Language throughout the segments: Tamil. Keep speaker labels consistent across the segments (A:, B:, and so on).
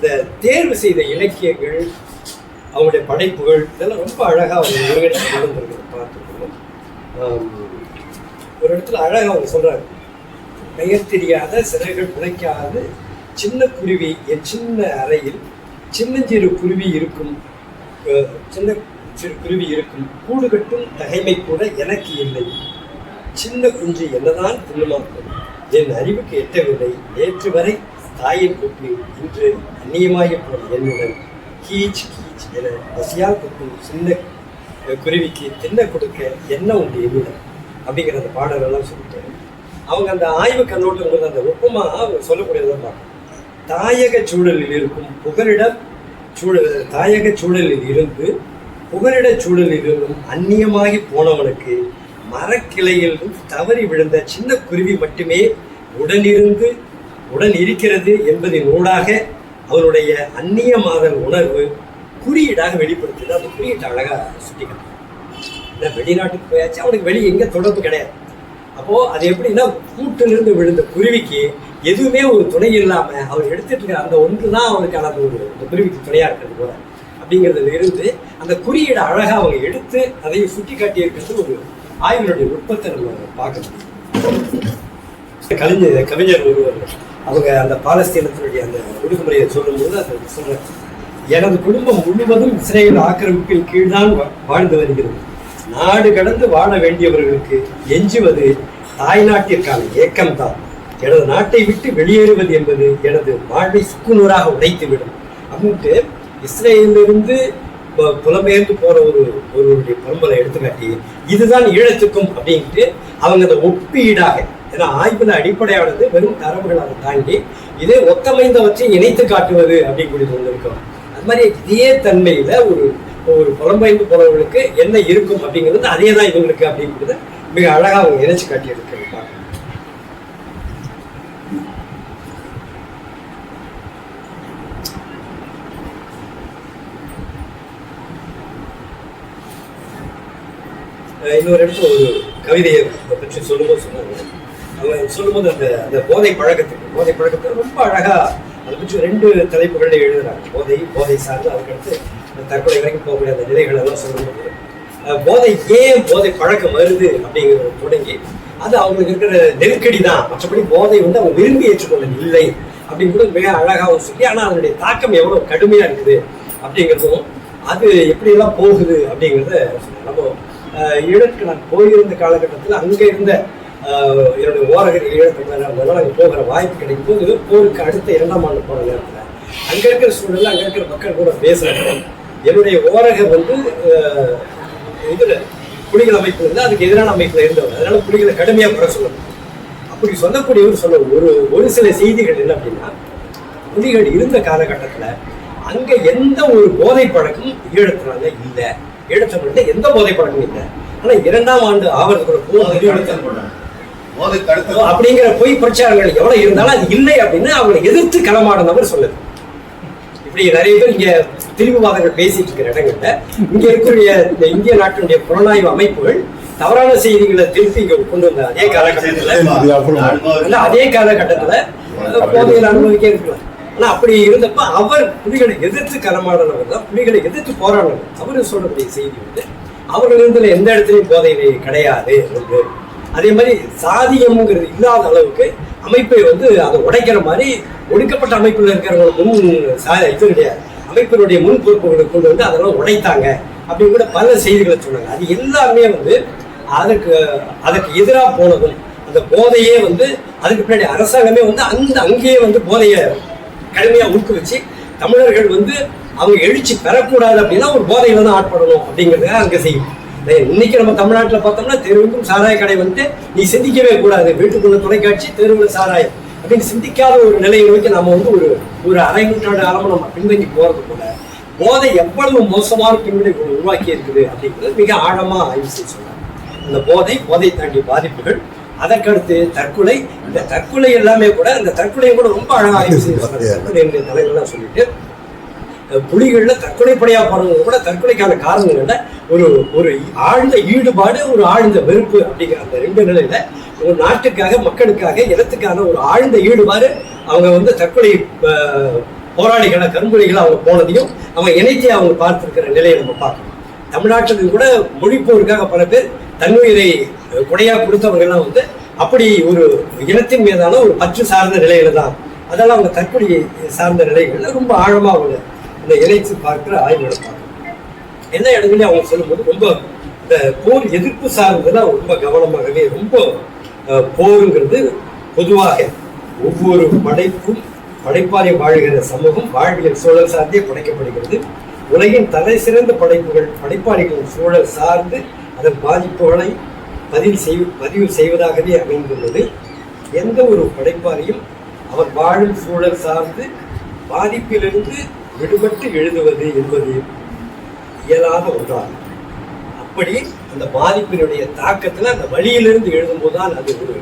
A: இந்த தேர்வு செய்த இலக்கியங்கள் அவங்களுடைய படைப்புகள் இதெல்லாம் ரொம்ப அழகாக அவங்க ஒருங்கிணைந்து கொண்டிருக்கிறத ஒரு இடத்துல அழகாக அவங்க சொல்கிறாங்க பெயர் தெரியாத சிறகுகள் பிழைக்காது சின்ன குருவி என் சின்ன அறையில் சின்னஞ்சிறு குருவி இருக்கும் சின்ன சிறு குருவி இருக்கும். கூடு கட்டும் தகைமை கூட எனக்கு இல்லை. சின்ன குஞ்சு என்னதான் தின்னுமாக்கும் என் அறிவுக்கு எட்டவில்லை. நேற்று வரை தாயின் குப்பி இன்று அந்நியமாகி போன என்னுடன் கீச் கீச் என பசியால் கொடுக்கும் சின்ன குருவிக்கு தின்ன கொடுக்க என்ன உண்டு என்னுடன்? அப்படிங்கிற அந்த பாடலெல்லாம் சொல்லிட்டு அவங்க அந்த ஆய்வு கண்ணோட்டம் போது அந்த ஒப்புமா அவங்க சொல்லக்கூடியதான் பார்க்கணும். தாயக சூழலில் இருக்கும் புகலிடம் சூழல் தாயக சூழலில் இருந்து புகலிட சூழலில் இருந்தும் அந்நியமாகி போனவனுக்கு மரக்கிளையில் தவறி விழுந்த சின்ன குருவி மட்டுமே உடனிருந்து உடன் இருக்கிறது என்பதின் ஊடாக அவருடைய அந்நியமாதல் உணர்வு குறியீடாக வெளிப்படுத்துது அந்த குறியீட்டை அழகாக சுட்டிக்கலாம் இந்த வெளிநாட்டுக்கு போயாச்சு அவனுக்கு வெளியே எங்கே தொடர்பு கிடையாது. அப்போது அது எப்படின்னா கூட்டிலிருந்து விழுந்த குருவிக்கு எதுவுமே ஒரு துணை இல்லாமல் அவர் எடுத்துட்டு இருக்க அந்த ஒன்று தான் அவருக்கான அந்த ஒரு அந்த குருவிக்கு துணையாக இருக்கிறது போல அப்படிங்கிறதுல இருந்து அந்த குறியீடை அழகாக அவங்க எடுத்து அதை சுட்டி காட்டியிருக்கிறது ஒரு ஆய்வினுடைய நுட்பத்தை நம்ம பார்க்கணும். கவிஞர் கவிஞர் ஒருவர் அவங்க அந்த பாலஸ்தீனத்தினுடைய அந்த ஒடுக்குமுறையை சொல்லும்போது அதை சொல்றாங்க எனது குடும்பம் முழுவதும் இஸ்ரேல் ஆக்கிரமிப்பின் கீழ்தான் வா- வாழ்ந்து வருகிறது. நாடு கடந்து வாழ வேண்டியவர்களுக்கு எஞ்சுவது தாய்நாட்டிற்கான ஏக்கம்தான். எனது நாட்டை விட்டு வெளியேறுவது என்பது எனது வாழ்வை சுக்குநூறாக உடைத்துவிடும். அப்படின்ட்டு இஸ்ரேலிருந்து புலம்பெயர்ந்து போற ஒரு ஒருவருடைய பரம்பரை எடுத்துக்காட்டி இதுதான் ஈழத்துக்கும் அப்படின்ட்டு அவங்க அதை ஒப்பீடாக ஏன்னா ஆய்வுல அடிப்படையானது வெறும் தரவுகளை அதை தாண்டி இதே ஒத்தமைந்தவற்றை இணைத்து காட்டுவது அப்படின்னு வந்திருக்கோம் இருக்கும் அது மாதிரி இதே தன்மையில ஒரு ஒரு புலம்பெயர்ந்து போறவர்களுக்கு என்ன இருக்கும் அப்படிங்கிறது அதே தான் இவங்களுக்கு அப்படிங்கிறத மிக அழகா அவங்க இணைச்சு காட்டியிருக்காங்க அஹ் இன்னொரு இடத்துல ஒரு கவிதையை பற்றி சொல்லும்போது சொன்னாங்க. சொல்லும்போது அந்த அந்த போதை பழக்கத்துக்கு போதை பழக்கத்தை ரொம்ப அழகா அதை பற்றி ரெண்டு தலைப்புகளில் எழுதுறாங்க போதை போதை சார்ந்து அதுக்கடுத்து அந்த தற்கொலை வரைக்கும் போகக்கூடிய அந்த நிலைகள் எல்லாம் சொல்லும்போது போதை ஏன் போதை பழக்கம் வருது அப்படிங்கிறத தொடங்கி அது அவங்களுக்கு இருக்கிற நெருக்கடி தான் மற்றபடி போதை வந்து அவங்க விரும்பி ஏற்றுக்கொள்ள இல்லை அப்படின்னு கூட மிக அழகாகவும் சொல்லி ஆனால் அதனுடைய தாக்கம் எவ்வளவு கடுமையா இருக்குது அப்படிங்கிறதும் அது எப்படியெல்லாம் போகுது அப்படிங்கிறத சொன்னாங்க. நம்ம நான் போயிருந்த காலகட்டத்தில் அங்கே இருந்த என்னுடைய ஓரகர் ஈழத்துக்கு முதல்ல அங்கே போகிற வாய்ப்பு கிடைக்கும் போது போருக்கு அடுத்த இரண்டாம் ஆண்டு போன நேரத்தில் அங்கே இருக்கிற சூழலில் அங்கே இருக்கிற மக்கள் கூட பேசுகிறாங்க என்னுடைய ஓரகர் வந்து இதில் புலிகள் அமைப்பு இருந்தால் அதுக்கு எதிரான அமைப்பில் இருந்தவர். அதனால புலிகளை கடுமையாக குறை சொல்லணும். அப்படி சொல்லக்கூடியவர் சொல்ல ஒரு ஒரு சில செய்திகள் என்ன அப்படின்னா புலிகள் இருந்த காலகட்டத்தில் அங்கே எந்த ஒரு போதை பழக்கமும் ஈழத்தினால இல்லை. ஈழத்தமிழ்ல எந்த போதை பழக்கமும் இல்லை. ஆனால் இரண்டாம் ஆண்டு ஆவரத்துக்குள்ள போது ஈழத்தமிழ் அப்படிங்கிற பொய் பிரச்சாரங்கள் எவ்வளவு இருந்தாலும் அது இல்லை அப்படின்னு அவங்களை எதிர்த்து களமாடினவர் சொல்லுது இப்படி நிறைய பேர் இங்க திரிவுவாதங்கள் பேசிட்டு இருக்கிற இடங்கள்ல இங்க இருக்கக்கூடிய இந்த இந்திய நாட்டினுடைய புலனாய்வு அமைப்புகள் தவறான செய்திகளை திருப்பி இங்க கொண்டு வந்த அதே காலகட்டத்துல இல்ல, அதே காலகட்டத்துல போதையில் அனுபவிக்க இருக்கலாம் ஆனா அப்படி இருந்தப்ப அவர் புலிகளை எதிர்த்து களமாடினவர் தான் புலிகளை எதிர்த்து போராடினவர் அவரு சொல்லக்கூடிய செய்தி வந்து அவர்கள் இருந்ததுல எந்த இடத்துலயும் போதையிலே கிடையாது ஒன்று அதே மாதிரி சாதியம்ங்கிறது இல்லாத அளவுக்கு அமைப்பை வந்து அதை உடைக்கிற மாதிரி ஒடுக்கப்பட்ட அமைப்பில் இருக்கிறவங்க முன் சா- இது கிடையாது. அமைப்பினுடைய முன் பொறுப்புகளை கொண்டு வந்து அதெல்லாம் உடைத்தாங்க அப்படின்னு கூட பல செய்திகளை சொன்னாங்க. அது எல்லாமே வந்து அதற்கு அதற்கு எதிராக போனதும் அந்த போதையே வந்து அதுக்கு பின்னாடி அரசாங்கமே வந்து அந்த அங்கேயே வந்து போதையை கடுமையாக ஊக்குவிச்சு தமிழர்கள் வந்து அவங்க எழுச்சி பெறக்கூடாது அப்படின்னா ஒரு போதையில தான் ஆட்படணும் அப்படிங்கிறத அங்கே செய்யும். இன்னைக்கு நம்ம தமிழ்நாட்டில் பார்த்தோம்னா தெருவுக்கும் சாராய கடை வந்து நீ சிந்திக்கவே கூடாது. வீட்டுக்குள்ள தொலைக்காட்சி தெருவில் சாராயம் அப்படின்னு சிந்திக்காத ஒரு நிலையை நோக்கி நம்ம வந்து ஒரு ஒரு அரை நூற்றாண்டு காலமா நம்ம பின்தங்கி போறது போல. போதை எவ்வளவு மோசமான பின்னடைவு உருவாக்கி இருக்குது அப்படிங்கிறது மிக ஆழமா ஆய்வு செய்ய சொன்னாங்க அந்த போதை போதை தாண்டிய பாதிப்புகள் அதற்கடுத்து தற்கொலை இந்த தற்கொலை எல்லாமே கூட அந்த தற்கொலையை கூட ரொம்ப அழகா ஆய்வு செய்ய சொன்னாங்க என்னுடைய தலைவர்லாம் சொல்லிட்டு புலிகளில் தற்கொலைப்படையாக போனவங்க கூட தற்கொலைக்கான காரணங்கள்ல ஒரு ஒரு ஆழ்ந்த ஈடுபாடு ஒரு ஆழ்ந்த வெறுப்பு அப்படிங்கிற அந்த ரெண்டு நிலையில ஒரு நாட்டுக்காக மக்களுக்காக இனத்துக்கான ஒரு ஆழ்ந்த ஈடுபாடு அவங்க வந்து தற்கொலை போராளிகளை கரும்புலிகளை அவங்க போனதையும் அவங்க இணைத்து அவங்க பார்த்துருக்கிற நிலையை நம்ம பார்க்கணும். தமிழ்நாட்டில் கூட மொழிப்போருக்காக பல பேர் தன்னுயிரை கொடையா கொடுத்தவங்கெல்லாம் வந்து அப்படி ஒரு இனத்தின் மீதான ஒரு பற்று சார்ந்த நிலையில தான். அதெல்லாம் அவங்க தற்கொலை சார்ந்த நிலைகள்ல ரொம்ப ஆழமா அவங்க இந்த இணைத்து பார்க்கிற ஆய்வுகளை பார்க்கணும். என்ன இடங்களையும் அவங்க சொல்லும்போது ரொம்ப இந்த போர் எதிர்ப்பு சார்ந்ததுல ரொம்ப கவனமாகவே ரொம்ப போருங்கிறது பொதுவாக ஒவ்வொரு படைப்பும் படைப்பாளி வாழ்கிற சமூகம் வாழ்வியல் சூழல் சார்ந்தே படைக்கப்படுகிறது. உலகின் தலை சிறந்த படைப்புகள் படைப்பாளிகளின் சூழல் சார்ந்து அதன் பாதிப்புகளை பதிவு செய் பதிவு செய்வதாகவே அமைந்துள்ளது. எந்த ஒரு படைப்பாளியும் அவர் வாழும் சூழல் சார்ந்து பாதிப்பிலிருந்து விடுபட்டு எழுதுவது என்பது இயலாத ஒன்றாகும். அப்படி அந்த பாதிப்பினுடைய தாக்கத்துல அந்த வழியிலிருந்து எழுதும்போது தான் அது ஒரு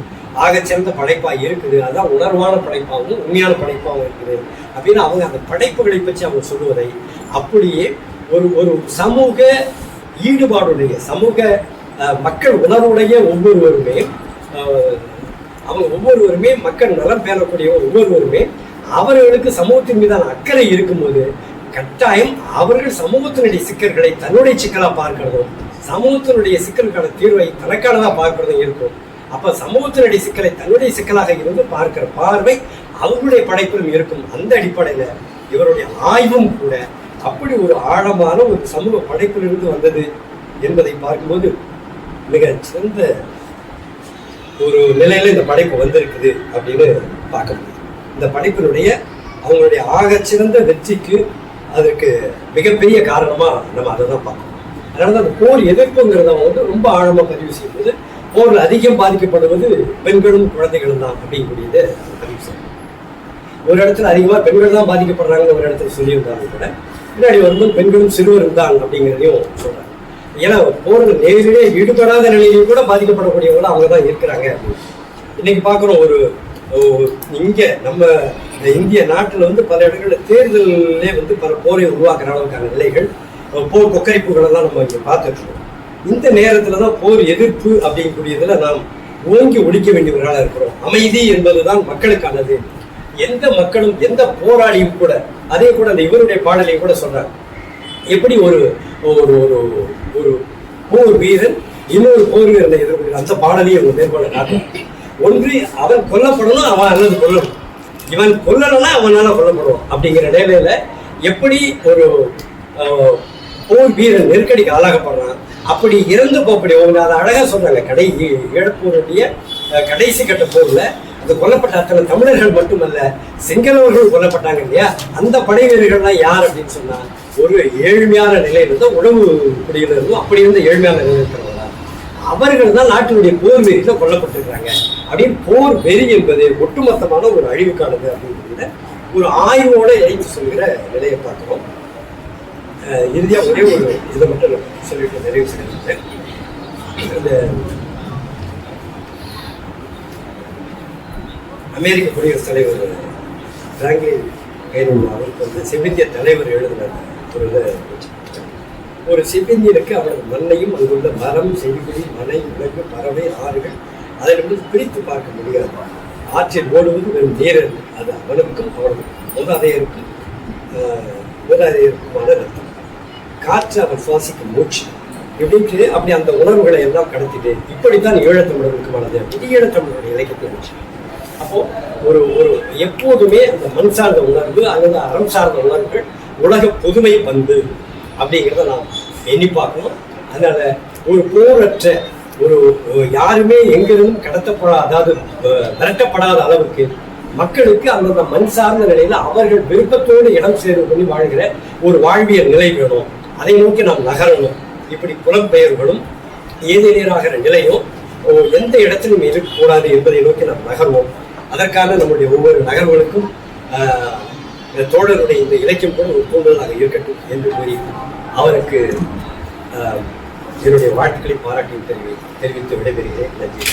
A: ஆகச்சிறந்த படைப்பா இருக்குது. அதான் உணர்வான படைப்பாகவும் உண்மையான படைப்பாகவும் இருக்குது. அப்படின்னு அவங்க அந்த படைப்புகளை பற்றி அவங்க சொல்லுவதை அப்படியே ஒரு ஒரு சமூக ஈடுபாடுடைய சமூக மக்கள் உணர்வுடைய ஒவ்வொருவருமே அவங்க ஒவ்வொருவருமே மக்கள் நலம் பேணக்கூடிய ஒவ்வொருவருமே அவர்களுக்கு சமூகத்தின் மீதான அக்கறை இருக்கும்போது கட்டாயம் அவர்கள் சமூகத்தினுடைய சிக்கல்களை தன்னுடைய சிக்கலாக பார்க்கிறதும் சமூகத்தினுடைய சிக்கலுக்கான தீர்வை தனக்கானதாக பார்க்கிறதும் இருக்கும். அப்ப சமூகத்தினுடைய சிக்கலை தன்னுடைய சிக்கலாக இருந்து பார்க்கிற பார்வை அவர்களுடைய படைப்பிலும் இருக்கும். அந்த அடிப்படையில இவருடைய ஆய்வும் கூட அப்படி ஒரு ஆழமான ஒரு சமூக படைப்பிலிருந்து வந்தது என்பதை பார்க்கும்போது மிக சிறந்த ஒரு நிலையில இந்த படைப்பு வந்திருக்குது அப்படின்னு பார்க்க இந்த படைப்பினுடைய அவங்களுடைய ஆகச்சிறந்த வெற்றிக்கு அதற்கு மிகப்பெரிய காரணமா நம்ம அதை தான் பார்க்கணும். அதனால தான் அந்த போர் எதிர்ப்புங்கிறத வந்து ரொம்ப ஆழமா பதிவு செய்யும்போது போர்ல அதிகம் பாதிக்கப்படுவது பெண்களும் குழந்தைகளும் தான் அப்படிங்கக்கூடியது பதிவு செய்யும் ஒரு இடத்துல அதிகமா பெண்கள் தான் பாதிக்கப்படுறாங்கன்னு ஒரு இடத்துல சொல்லியிருந்தாங்க கூட பின்னாடி வரும்போது பெண்களும் சிறுவரும் தான் அப்படிங்கிறதையும் சொல்றாங்க. ஏன்னா போறது நேரிலே ஈடுபடாத நிலையிலும் கூட பாதிக்கப்படக்கூடியவங்களும் அவங்க தான் இருக்கிறாங்க அப்படின்னு. இன்னைக்கு பார்க்குறோம் ஒரு இங்கே நம்ம இந்திய நாட்டில் வந்து பல இடங்களில் தேர்தலே வந்து பல போரை உருவாக்குற அளவுக்கான நிலைகள் போர் கொக்கரிப்புகளெல்லாம் நம்ம இங்கே பார்த்துட்ருக்கோம். இந்த நேரத்தில் தான் போர் எதிர்ப்பு அப்படிங்கக்கூடியதில் நாம் ஓங்கி ஒழிக்க வேண்டியவர்களாக இருக்கிறோம். அமைதி என்பதுதான் மக்களுக்கானது. எந்த மக்களும் எந்த போராளியும் கூட அதே கூட அந்த இவருடைய பாடலையும் கூட சொன்னார் எப்படி ஒரு ஒரு ஒரு ஒரு போர் வீரன் இன்னொரு போர் வீரனை எதிர்கொள்கிறார் அந்த பாடலையும் ஒரு மேற்கொள்ள காட்டும் ஒன்று அவன் கொல்லப்படணும் அவன் அல்லது கொல்லணும். இவன் கொல்லணும்னா அவனால கொல்லப்படுவான் அப்படிங்கிற நிலையில எப்படி ஒரு போர் வீரன் நெருக்கடிக்கு ஆளாகப்படுறான் அப்படி இறந்து போகக்கூடியவங்க அதை அழகாக சொன்னாங்க கடை இழப்பூருடைய கடைசி கட்ட போரில் அந்த கொல்லப்பட்ட அத்தனை தமிழர்கள் மட்டுமல்ல சிங்களவர்கள் கொல்லப்பட்டாங்க இல்லையா? அந்த படை வீரர்கள்லாம் யார் அப்படின்னு சொன்னா ஒரு ஏழ்மையான நிலையில இருந்தோ உணவு குடியில அப்படி இருந்த ஏழ்மையான நிலையில் இருக்கிறவங்க அவர்கள் தான் நாட்டினுடைய போர் வெறியில கொல்லப்பட்டிருக்கிறாங்க. அப்படின்னு போர் வெறி என்பது ஒட்டுமொத்தமான ஒரு அழிவுக்கானது அப்படிங்கிறத ஒரு ஆய்வோட இணைத்து சொல்கிற நிலையை பார்க்கிறோம். இறுதியாக ஒரே ஒரு இதை மட்டும் நான் சொல்லிட்டு நிறைவு செய்கிறேன். இந்த அமெரிக்க குடியரசுத் தலைவர் பிராங்க்லின் கைரூல் அவருக்கு வந்து செவ்விந்திய தலைவர் எழுதின ஒரு இதை வச்சு ஒரு செவ்விந்தியனுக்கு அவனது மண்ணையும் அங்குள்ள மரம் செடிகொடி மலை விலங்கு பறவை ஆறுகள் அதை அதிலிருந்து பிரித்து பார்க்க முடியாது. ஆற்றில் ஓடுவது வெறும் நீரல் அது அவனுக்கும் அவனுக்கும் மூதாதையருக்கும் ஆஹ், மூதாதையருக்குமான ரத்தம். காற்று அவன் சுவாசிக்கும் மூச்சு. இப்படின்ட்டு அப்படி அந்த உணர்வுகளை எல்லாம் கடத்திட்டு இப்படித்தான் ஈழத்தமிழருக்குமானது இது ஈழத்தமிழருடைய இலக்கியத்தை வச்சு அப்போ ஒரு ஒரு எப்போதுமே அந்த மண் சார்ந்த உணர்வு அல்லது அறம் சார்ந்த உணர்வுகள் உலக பொதுமை பந்து அப்படிங்கிறத நாம் எண்ணி பார்க்கணும். அதனால ஒரு போரற்ற ஒரு யாருமே எங்கிருந்தும் கடத்தப்படாத அதாவது விரட்டப்படாத அளவுக்கு மக்களுக்கு அந்தந்த மண் சார்ந்த நிலையில அவர்கள் விருப்பத்தோடு இடம் சேர்வு பண்ணி வாழ்கிற ஒரு வாழ்வியல் நிலை வேணும். அதை நோக்கி நாம் நகரணும். இப்படி புலம்பெயர்களும் ஏதேனியராகிற நிலையும் எந்த இடத்திலும் இருக்கக்கூடாது என்பதை நோக்கி நாம் நகர்வோம். அதற்கான நம்முடைய ஒவ்வொரு நகர்வுகளுக்கும் இந்த தோழருடைய இந்த இலக்கியம் கூட ஒரு தூண்டுதலாக இருக்கட்டும் என்று கூறி அவருக்கு ஆஹ், என்னுடைய வாழ்த்துக்களை பாராட்டி தெரிவி தெரிவித்து விடைபெறுகிறேன். நன்றி.